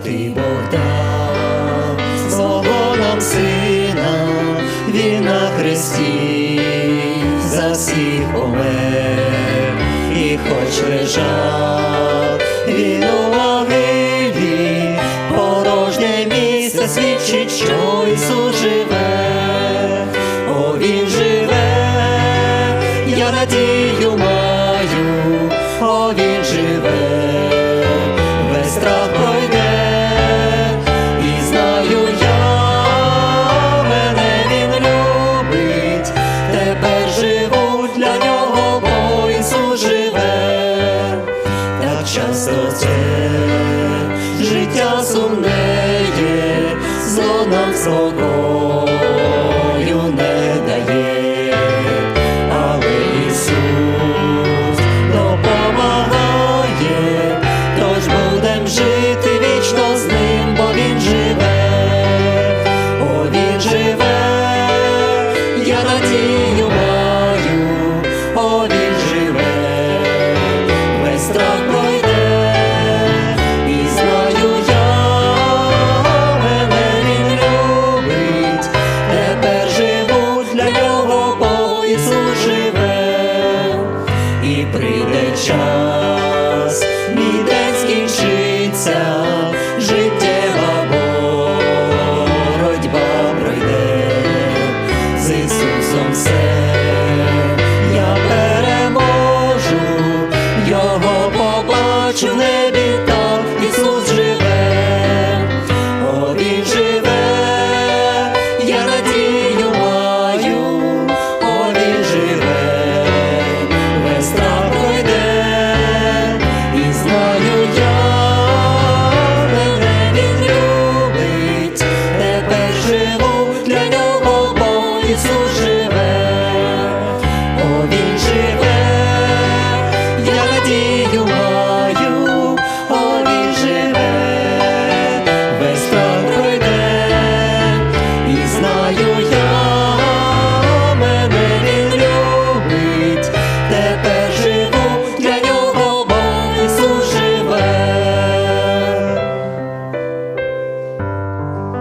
святий Богдан, Слово нам сина, він на хресті за всіх помер, і хоч лежав, він у могилі, порожнє місце свідчить, що Ісус живе, о він живе, я радію. серце, життя сумне є, зло нам спокою не дає, але Ісус допомагає, тож будем жити вічно з ним, бо Він живе, о Він живе, я надію маю, о він живе. Stop. час, мій день скінчиться, життєва боротьба пройде. З Ісусом все, я переможу, його побачу в небі.